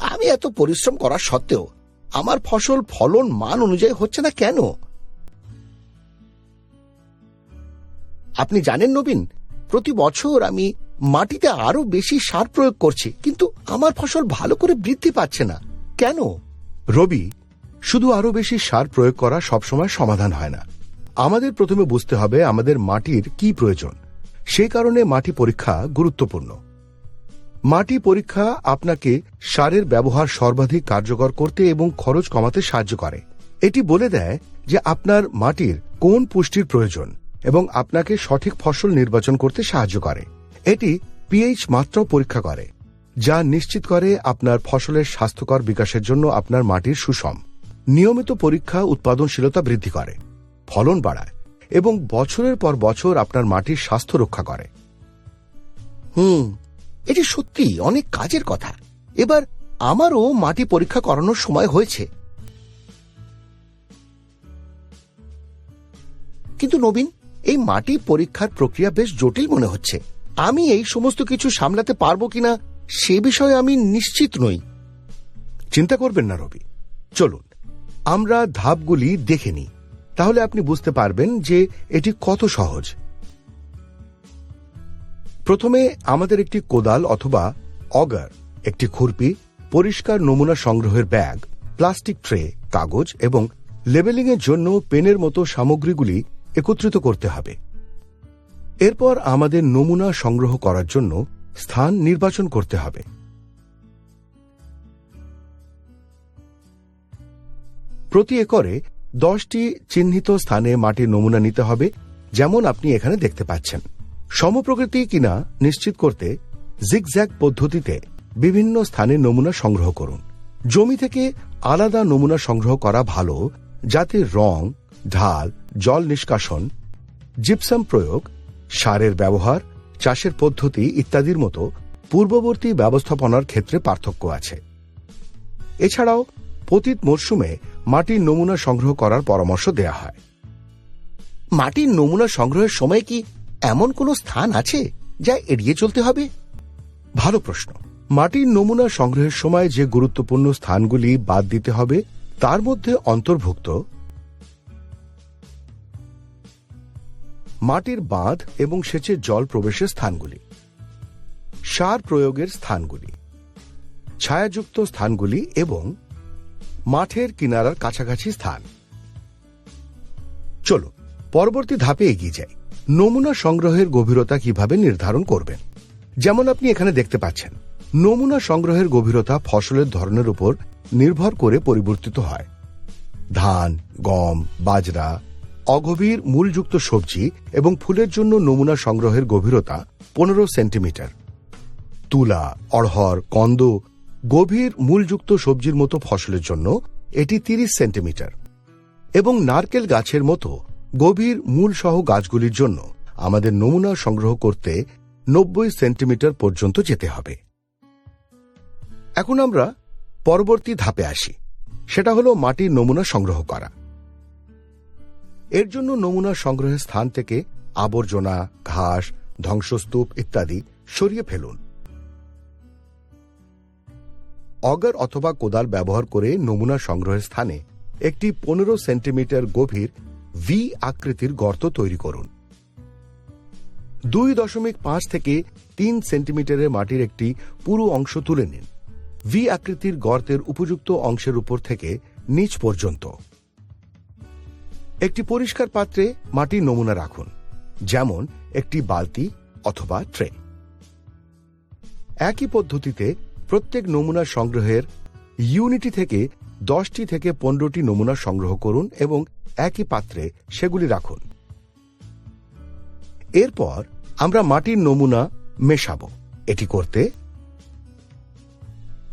আমি এত পরিশ্রম করা সত্ত্বেও আমার ফসল ফলন মান অনুযায়ী হচ্ছে না কেন? আপনি জানেন নবীন, প্রতি বছর আমি মাটিতে আরও বেশি সার প্রয়োগ করছি, কিন্তু আমার ফসল ভালো করে বৃদ্ধি পাচ্ছে না। কেন? রবি, শুধু আরও বেশি সার প্রয়োগ করা সবসময় সমাধান হয় না। আমাদের প্রথমে বুঝতে হবে আমাদের মাটির কি প্রয়োজন। সেই কারণে মাটি পরীক্ষা গুরুত্বপূর্ণ। মাটি পরীক্ষা আপনাকে সারের ব্যবহার সর্বাধিক কার্যকর করতে এবং খরচ কমাতে সাহায্য করে। এটি বলে দেয় যে আপনার মাটির কোন পুষ্টির প্রয়োজন এবং আপনাকে সঠিক ফসল নির্বাচন করতে সাহায্য করে। এটি পিএইচ মাত্রাও পরীক্ষা করে, যা নিশ্চিত করে আপনার ফসলের স্বাস্থ্যকর বিকাশের জন্য আপনার মাটির সুষম, নিয়মিত পরীক্ষা উৎপাদনশীলতা বৃদ্ধি করে, ফলন বাড়ায় এবং বছরের পর বছর আপনার মাটির স্বাস্থ্য রক্ষা করে। হুম এটি সত্যি অনেক কাজের কথা। এবার আমারও মাটি পরীক্ষা করানোর সময় হয়েছে। কিন্তু নবীন, এই মাটি পরীক্ষার প্রক্রিয়া বেশ জটিল মনে হচ্ছে। আমি এই সমস্ত কিছু সামলাতে পারব কিনা, সে বিষয়ে আমি নিশ্চিত নই। চিন্তা করবেন না, রবি। চলুন, আমরা ধাপগুলি দেখে নিই। তাহলে আপনি বুঝতে পারবেন যে এটি কত সহজ। প্রথমে আমাদের একটি কোদাল অথবা অগার, একটি খুরপি, পরিষ্কার নমুনা সংগ্রহের ব্যাগ, প্লাস্টিক ট্রে, কাগজ এবং লেবেলিং এর জন্য পেনের মতো সামগ্রীগুলি একত্রিত করতে হবে। এরপর আমাদের নমুনা সংগ্রহ করার জন্য স্থান নির্বাচন করতে হবে। প্রতি একরে দশটি চিহ্নিত স্থানে মাটির নমুনা নিতে হবে, যেমন আপনি এখানে দেখতে পাচ্ছেন। সমপ্রকৃতি কিনা নিশ্চিত করতে জিগজ্যাগ পদ্ধতিতে বিভিন্ন স্থানে নমুনা সংগ্রহ করুন। জমি থেকে আলাদা নমুনা সংগ্রহ করা ভালো, যাতে রং, ঢাল, জল নিষ্কাশন জিপসাম প্রয়োগ, সারের ব্যবহার, চাষের পদ্ধতি ইত্যাদির মতো পূর্ববর্তী ব্যবস্থাপনার ক্ষেত্রে পার্থক্য আছে। এছাড়াও পতিত মরশুমে মাটির নমুনা সংগ্রহ করার পরামর্শ দেয়া হয়। মাটির নমুনা সংগ্রহের সময় কি এমন কোনো স্থান আছে যা এড়িয়ে চলতে হবে? ভালো প্রশ্ন। মাটির নমুনা সংগ্রহের সময় যে গুরুত্বপূর্ণ স্থানগুলি বাদ দিতে হবে, তার মধ্যে অন্তর্ভুক্ত মাটির বাঁধ এবং সেচের জল প্রবেশের স্থানগুলি, সার প্রয়োগের স্থানগুলি, ছায়াযুক্ত স্থানগুলি এবং মাঠের কিনারার কাছাকাছি স্থান। চলো পরবর্তী ধাপে এগিয়ে যাই। নমুনা সংগ্রহের গভীরতা কীভাবে নির্ধারণ করবেন? যেমন আপনি এখানে দেখতে পাচ্ছেন, নমুনা সংগ্রহের গভীরতা ফসলের ধরনের উপর নির্ভর করে পরিবর্তিত হয়। ধান, গম, বাজরা, অগভীর মূলযুক্ত সবজি এবং ফুলের জন্য নমুনা সংগ্রহের গভীরতা পনেরো সেন্টিমিটার। তুলা, অড়হর, কন্দ, গভীর মূলযুক্ত সবজির মতো ফসলের জন্য এটি ৩০ সেন্টিমিটার এবং নারকেল গাছের মতো গভীর মূল সহ গাছগুলির জন্য আমাদের নমুনা সংগ্রহ করতে নব্বই সেন্টিমিটার পর্যন্ত যেতে হবে। এখন আমরা পরবর্তী ধাপে আসি। সেটা হলো মাটির নমুনা সংগ্রহ করা। এর জন্য নমুনা সংগ্রহের স্থান থেকে আবর্জনা, ঘাস, ধ্বংসস্তূপ ইত্যাদি সরিয়ে ফেলুন। অগার অথবা কোদাল ব্যবহার করে নমুনা সংগ্রহের স্থানে একটি পনেরো সেন্টিমিটার গভীর ভি আকৃতির গর্ত তৈরি করুন। দুই দশমিক পাঁচ থেকে তিন সেন্টিমিটারের মাটির একটি পুরো অংশ তুলে নিন। ভি আকৃতির গর্তের উপযুক্ত অংশের উপর থেকে নিচ পর্যন্ত। একটি পরিষ্কার পাত্রে মাটির নমুনা রাখুন, যেমন একটি বালতি অথবা ট্রে। একই পদ্ধতিতে প্রত্যেক নমুনা সংগ্রহের ইউনিটি থেকে দশটি থেকে পনেরোটি নমুনা সংগ্রহ করুন এবং একই পাত্রে সেগুলি রাখুন। এরপর আমরা মাটির নমুনা মেশাবো। এটি করতে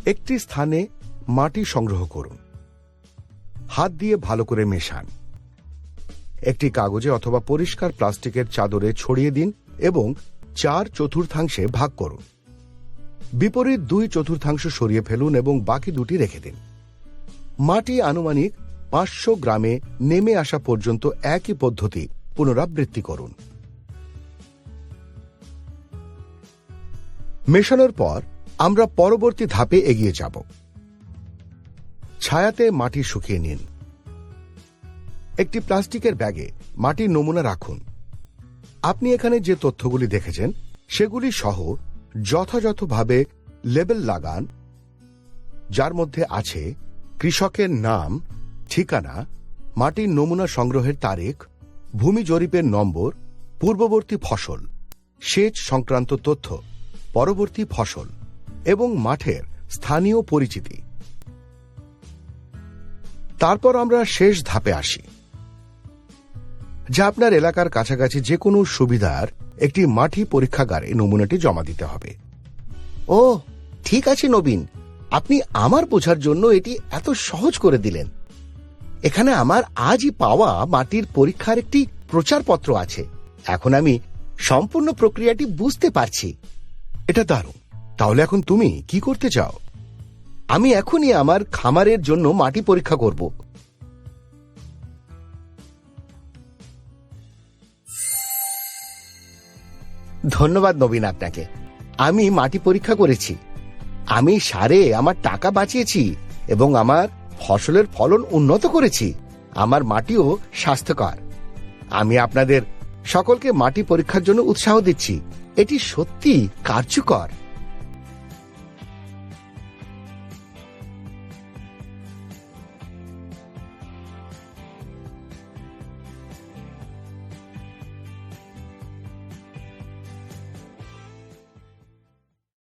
একটি স্থানে মাটি সংগ্রহ করুন। হাত দিয়ে ভালো করে মেশান। একটি কাগজে অথবা পরিষ্কার প্লাস্টিকের চাদরে ছড়িয়ে দিন এবং চার চতুর্থাংশে ভাগ করুন। বিপরীত দুই চতুর্থাংশ সরিয়ে ফেলুন এবং বাকি দুটি রেখে দিন। মাটি আনুমানিক পাঁচশো গ্রামে নেমে আসা পর্যন্ত একই পদ্ধতি পুনরাবৃত্তি করুন। মেশানোর পর আমরা পরবর্তী ধাপে এগিয়ে যাব। ছায়াতে মাটি শুকিয়ে নিন। একটি প্লাস্টিকের ব্যাগে মাটির নমুনা রাখুন। আপনি এখানে যে তথ্যগুলি দেখেছেন, সেগুলি সহ যথাযথভাবে লেবেল লাগান, যার মধ্যে আছে কৃষকের নাম, ঠিকানা, মাটির নমুনা সংগ্রহের তারিখ, ভূমি জরিপের নম্বর, পূর্ববর্তী ফসল, সেচ সংক্রান্ত তথ্য, পরবর্তী ফসল এবং মাঠের স্থানীয় পরিচিতি। তারপর আমরা শেষ ধাপে আসি। যা আপনার এলাকার কাছাকাছি যে কোনো সুবিধার একটি মাটি পরীক্ষাগারে নমুনাটি জমা দিতে হবে। ও, ঠিক আছে নবীন। আপনি আমার বোঝার জন্য এটি এত সহজ করে দিলেন। এখানে আমার আজই পাওয়া মাটির পরীক্ষার একটি প্রচারপত্র আছে। এখন আমি সম্পূর্ণ প্রক্রিয়াটি বুঝতে পারছি। এটা দারুণ। তাহলে এখন তুমি কি করতে চাও? আমি এখনই আমার খামারের জন্য মাটি পরীক্ষা করব। ধন্যবাদ নবীন আপনাকে। আমি মাটি পরীক্ষা করেছি। আমি সারে আমার টাকা বাঁচিয়েছি এবং আমার ফসলের ফলন উন্নত করেছি। আমার মাটিও স্বাস্থ্যকর। আমি আপনাদের সকলকে মাটি পরীক্ষার জন্য উৎসাহ দিচ্ছি। এটি সত্যি কার্যকর।